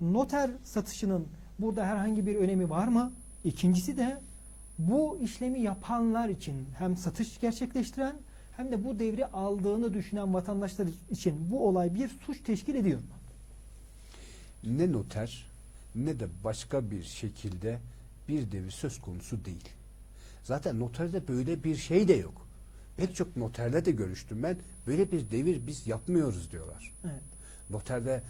noter satışının burada herhangi bir önemi var mı? İkincisi de bu işlemi yapanlar için hem satış gerçekleştiren hem de bu devri aldığını düşünen vatandaşlar için bu olay bir suç teşkil ediyor mu? ne noter ne de başka bir şekilde bir devir söz konusu değil. Zaten noterde böyle bir şey de yok. Pek çok noterle de görüştüm ben. Böyle bir devir biz yapmıyoruz diyorlar. Evet. Noterde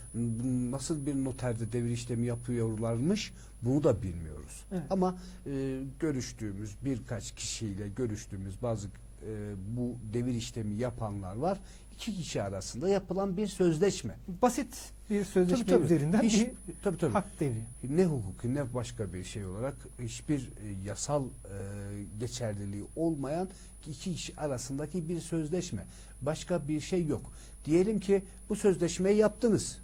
nasıl bir noterde devir işlemi yapıyorlarmış bunu da bilmiyoruz. Evet. Ama e, görüştüğümüz birkaç kişiyle görüştüğümüz bazı e, bu devir işlemi yapanlar var. İki kişi arasında yapılan bir sözleşme. Basit bir sözleşme Tabii, tabii. üzerinden Hiç- bir tabii, tabii. hak devri. ne hukuki ne başka bir şey olarak hiçbir e, yasal e, geçerliliği olmayan iki kişi arasındaki bir sözleşme. Başka bir şey yok. Diyelim ki bu sözleşmeyi yaptınız.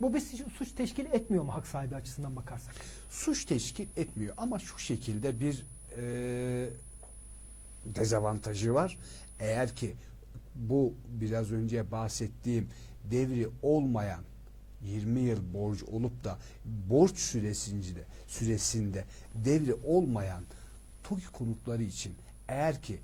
Bu bir suç teşkil etmiyor mu hak sahibi açısından bakarsak? Suç teşkil etmiyor ama şu şekilde bir e, dezavantajı var. Eğer ki bu biraz önce bahsettiğim devri olmayan 20 yıl borç olup da borç süresince süresinde devri olmayan TOKİ konutları için eğer ki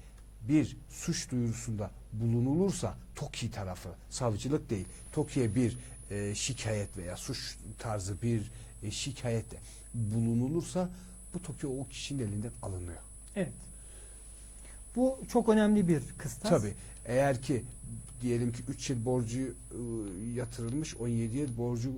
bir suç duyurusunda bulunulursa TOKİ tarafı savcılık değil TOKİ'ye bir e, şikayet veya suç tarzı bir e, şikayette bulunulursa bu TOKİ o kişinin elinden alınıyor. Evet. Bu çok önemli bir kıstas. Tabii eğer ki diyelim ki 3 yıl borcu e, yatırılmış 17 yıl borcu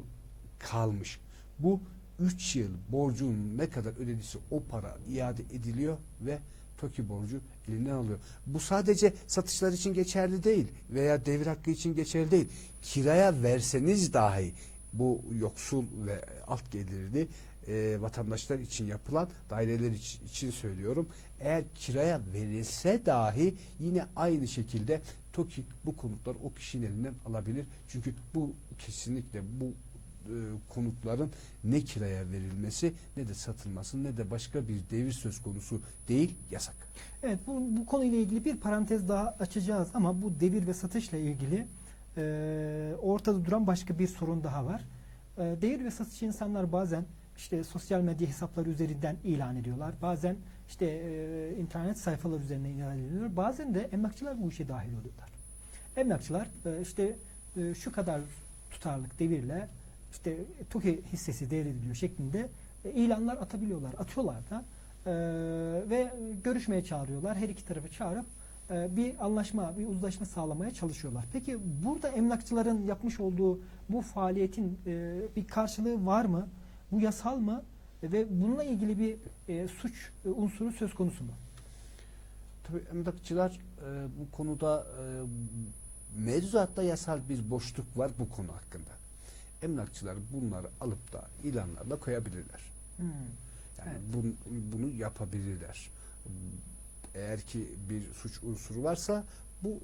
kalmış. Bu 3 yıl borcun ne kadar ödediyse o para iade ediliyor ve TOKİ borcu elinden alıyor. Bu sadece satışlar için geçerli değil veya devir hakkı için geçerli değil. Kiraya verseniz dahi bu yoksul ve alt gelirli e, vatandaşlar için yapılan daireler iç- için söylüyorum. Eğer kiraya verilse dahi yine aynı şekilde TOKİ bu konutları o kişinin elinden alabilir. Çünkü bu kesinlikle bu e, konutların ne kiraya verilmesi ne de satılması ne de başka bir devir söz konusu değil yasak. Evet bu, bu konuyla ilgili bir parantez daha açacağız ama bu devir ve satışla ilgili e, ortada duran başka bir sorun daha var. E, devir ve satış insanlar bazen işte sosyal medya hesapları üzerinden ilan ediyorlar. Bazen işte e, internet sayfalar üzerinden ilan ediyorlar. Bazen de emlakçılar bu işe dahil oluyorlar. Emlakçılar e, işte e, şu kadar tutarlık devirle işte TOKİ hissesi devrediliyor şeklinde e, ilanlar atabiliyorlar. Atıyorlar da. Ee, ve görüşmeye çağırıyorlar. Her iki tarafı çağırıp e, bir anlaşma, bir uzlaşma sağlamaya çalışıyorlar. Peki burada emlakçıların yapmış olduğu bu faaliyetin e, bir karşılığı var mı? Bu yasal mı? Ve bununla ilgili bir e, suç e, unsuru söz konusu mu? Tabii emlakçılar e, bu konuda e, mevzuatta yasal bir boşluk var bu konu hakkında. Emlakçılar bunları alıp da ilanlarla koyabilirler. Hmm. Yani Evet. bun- bunu yapabilirler. Eğer ki bir suç unsuru varsa bu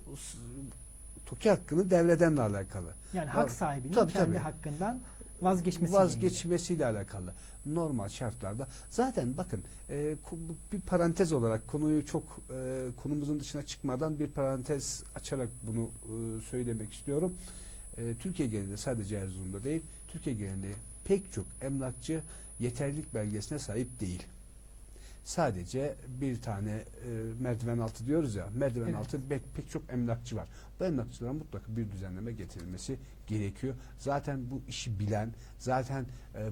TOKİ hakkını devredenle alakalı. Yani hak sahibinin Tabii, kendi tabii. hakkından vazgeçmesi. vazgeçmesiyle alakalı normal şartlarda zaten bakın e, bir parantez olarak konuyu çok e, konumuzun dışına çıkmadan bir parantez açarak bunu e, söylemek istiyorum. E, Türkiye genelinde sadece Erzurum'da değil Türkiye genelinde pek çok emlakçı yeterlilik belgesine sahip değil. Sadece bir tane e, merdiven altı diyoruz ya merdiven Evet. altı pek, pek çok emlakçı var. Bu emlakçılara mutlaka bir düzenleme getirilmesi gerekiyor. Zaten bu işi bilen, zaten e, e,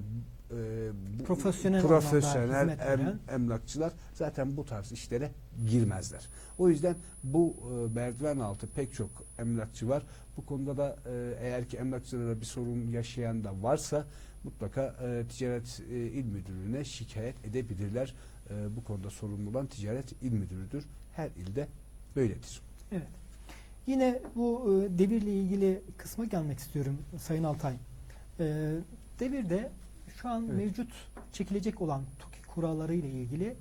bu Profesyonel profesyonel em- emlakçılar zaten bu tarz işlere girmezler. O yüzden bu e, merdiven altı pek çok emlakçı var. Bu konuda da e, eğer ki emlakçılarda bir sorun yaşayan da varsa mutlaka e, Ticaret e, İl Müdürlüğü'ne şikayet edebilirler. E, bu konuda sorumlu olan Ticaret İl Müdürü'dür. Her ilde böyledir. Evet. Yine bu e, devirle ilgili kısma gelmek istiyorum Sayın Altay. E, devirde şu an Evet. mevcut çekilecek olan TOKİ kuralları ile ilgili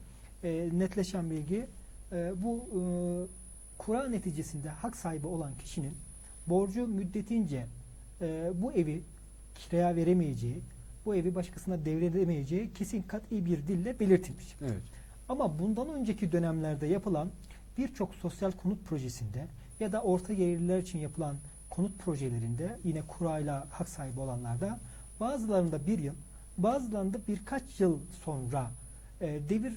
e, netleşen bilgi e, bu e, kura neticesinde hak sahibi olan kişinin borcu müddetince e, bu evi kiraya veremeyeceği, bu evi başkasına devredemeyeceği kesin kat'i bir dille belirtilmiş. Evet. Ama bundan önceki dönemlerde yapılan birçok sosyal konut projesinde ya da orta gelirliler için yapılan konut projelerinde yine kurayla hak sahibi olanlarda bazılarında bir yıl, bazılarında birkaç yıl sonra e, devir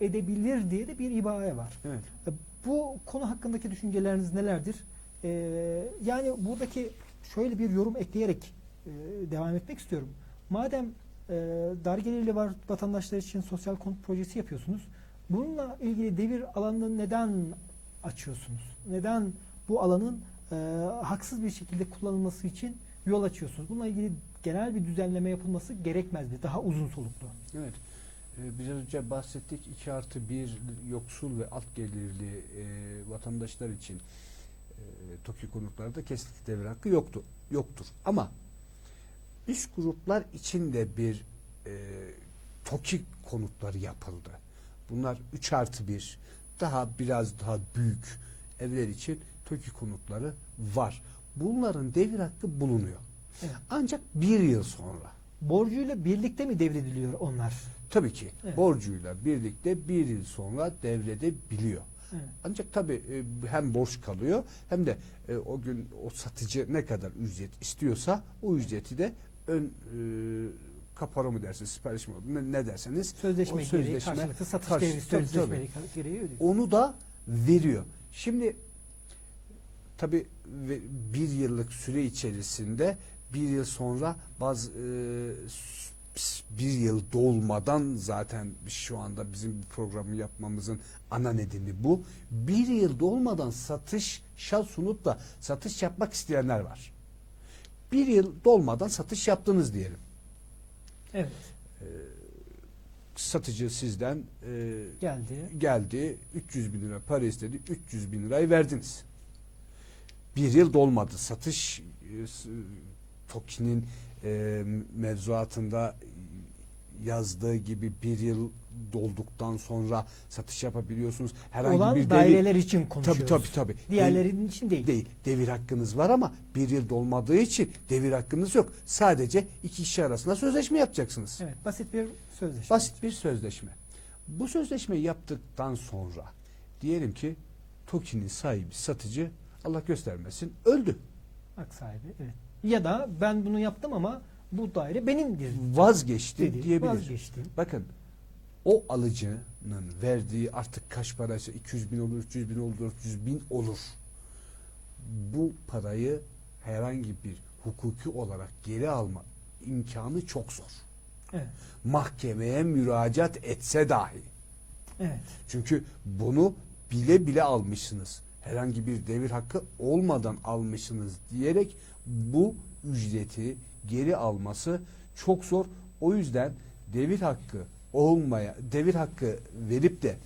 edebilir diye de bir ibare var. Evet. E, Bu konu hakkındaki düşünceleriniz nelerdir? E, yani buradaki şöyle bir yorum ekleyerek e, devam etmek istiyorum. Madem e, dar gelirli vatandaşlar için sosyal konut projesi yapıyorsunuz. Bununla ilgili devir alanını neden açıyorsunuz? Neden bu alanın e, haksız bir şekilde kullanılması için yol açıyorsunuz? Bununla ilgili genel bir düzenleme yapılması gerekmez mi? Daha uzun soluklu. Evet. Ee, Biraz önce bahsettik 2 artı 1 yoksul ve alt gelirli e, vatandaşlar için e, TOKİ konutlarda kesinlikle devir hakkı yoktu, yoktur. Ama üst gruplar için de bir e, TOKİ konutları yapıldı. Bunlar 3 artı 1 daha biraz daha büyük evler için TOKİ konutları var. Bunların devir hakkı bulunuyor. Evet. Ancak bir yıl sonra Borcuyla birlikte mi devrediliyor onlar? Tabii ki Evet. borcuyla birlikte bir yıl sonra devredebiliyor. Evet. Ancak tabii e, hem borç kalıyor hem de e, o gün o satıcı ne kadar ücret istiyorsa o ücreti de ön e, kapora mı dersiniz, sipariş mi olur, ne, ne derseniz Sözleşme, o gereği karşılıklı satış karşı- devri tabii, sözleşme gereği ödüyor. onu da veriyor. Şimdi tabi bir yıllık süre içerisinde bir yıl sonra bazı e, bir yıl dolmadan zaten şu anda bizim programı yapmamızın ana nedeni bu. Bir yıl dolmadan satış şal sunup da satış yapmak isteyenler var. Bir yıl dolmadan satış yaptınız diyelim. Evet. Satıcı sizden e, Geldi. geldi 300 bin lira para istedi 300 bin lirayı verdiniz bir yıl dolmadı satış e, TOKİ'nin e, mevzuatında yazdığı gibi bir yıl dolduktan sonra satış yapabiliyorsunuz herhangi Olan bir devir daireler için tabi konuşuyoruz. tabi tabi Diğerlerinin için değil. değil devir hakkınız var ama bir yıl dolmadığı için devir hakkınız yok sadece iki kişi arasında sözleşme yapacaksınız Evet, basit bir sözleşme. Basit bir sözleşme. Bu sözleşmeyi yaptıktan sonra diyelim ki TOKİ'nin sahibi satıcı Allah göstermesin öldü. Hak sahibi. Evet. Ya da ben bunu yaptım ama bu daire benimdir. Vazgeçti dedi. diyebilir. Vazgeçtim. Bakın o alıcının verdiği artık kaç paraysa 200 bin olur, 300 bin olur, 400 bin olur. Bu parayı herhangi bir hukuki olarak geri alma imkanı çok zor. Evet. Mahkemeye müracaat etse dahi. Evet. Çünkü bunu bile bile almışsınız. Herhangi bir devir hakkı olmadan almışsınız diyerek bu ücreti geri alması çok zor. O yüzden devir hakkı olmaya, devir hakkı verip de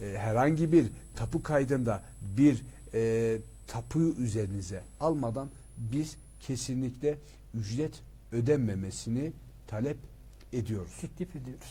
e, herhangi bir tapu kaydında bir e, tapuyu üzerinize almadan biz kesinlikle ücret ödenmemesini talep ediyoruz. Teklif ediyoruz.